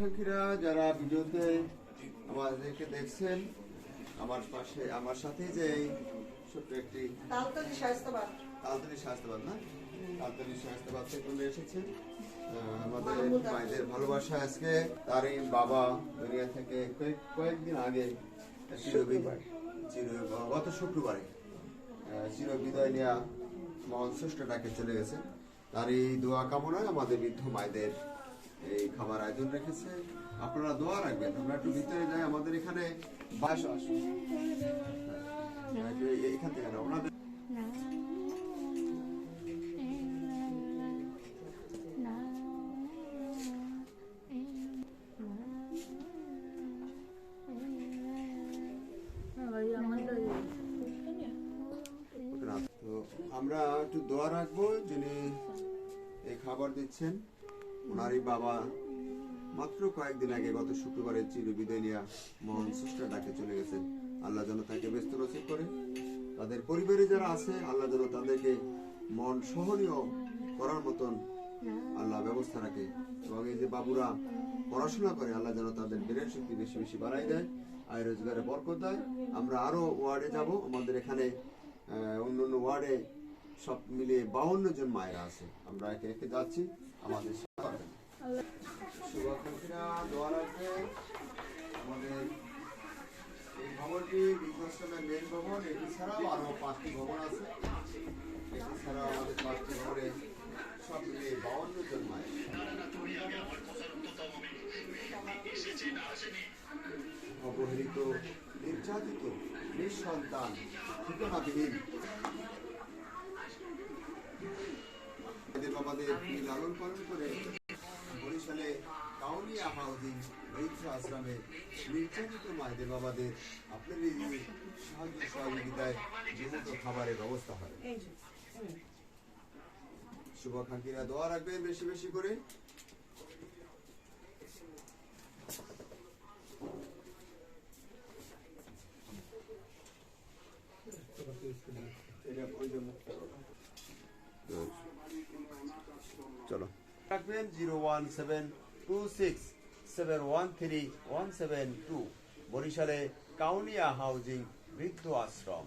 শুভাকাঙ্ক্ষীরা যারা ভিডিওতে আমাদেরকে দেখছেন আমার পাশে আমার সাথে যে ছোট্ট একটি তালতলি স্বাস্থ্যবান। তালতলি স্বাস্থ্যবাদ না? তালতলি স্বাস্থ্যবাদ থেকে উনি এসেছেন। আমাদের মায়েদের ভালোবাসা আজকে। তার এই বাবা দুনিয়া থেকে কয়েক- কয়েকদিন আগে চির গত শুক্রবারে আহ, চিরবিদায় নেওয়া মহান স্রষ্টাটাকে চলে গেছে। তার এই দোয়া কামনায় আমাদের বৃদ্ধ মায়েদের এই খাবার আয়োজন রেখেছে। আপনারা দোয়া রাখবেন, আমরা একটু ভিতরে যাই, আমাদের এখানে বাস আসুন এখান থেকে না ওনাদের আমরা একটু দোয়া রাখব যিনি এই খাবার দিচ্ছেন। ওনারই বাবা মাত্র কয়েকদিন আগে গত শুক্রবারে চির বিদায় নিয়ে মহান স্রষ্টা ডাকে চলে গেছেন আল্লাহ যেন তাকে ব্যস্ত নসিব করে। তাদের পরিবারে যারা আছে, আল্লাহ যেন তাদেরকে মন সহনীয় করার মতন আল্লাহ ব্যবস্থা রাখে। এবং এই যে বাবুরা পড়াশোনা করে, আল্লাহ যেন তাদের ব্রেন শক্তি বেশি বেশি বাড়াই দেয়, আয় রোজগারে বরকত দেয়। আমরা আরও ওয়ার্ডে যাব। আমাদের এখানে অন্য অন্য ওয়ার্ডে সব মিলিয়ে বাউন্ন জন মায়েরা আছে। আমরা একে একে যাচ্ছি। আমাদের দোয়া আমাদের এটি ছাড়াও আরও পাঁচটি ভবন আছে। এটি ছাড়াও আমাদের পাঁচটি ভবনে সব নির্যাতিত, নিঃসন্তান ঠিকানাবিহীন বাবাদের লালন পালন করে হাউজিং বৃদ্ধ আশ্রমে নির্যাতিত মায়েদের বাবাদের আপনার এই সাহায্য সহযোগিতায় নিয়মিত খাবারের ব্যবস্থা হয়। শুভাকাঙ্ক্ষীরা দোয়া রাখবেন বেশি বেশি করো। চলো। রাখবেন zero one seven two six. Seven one three one seven two বরিশালে কাউনিয়া হাউজিং বৃদ্ধ আশ্রম।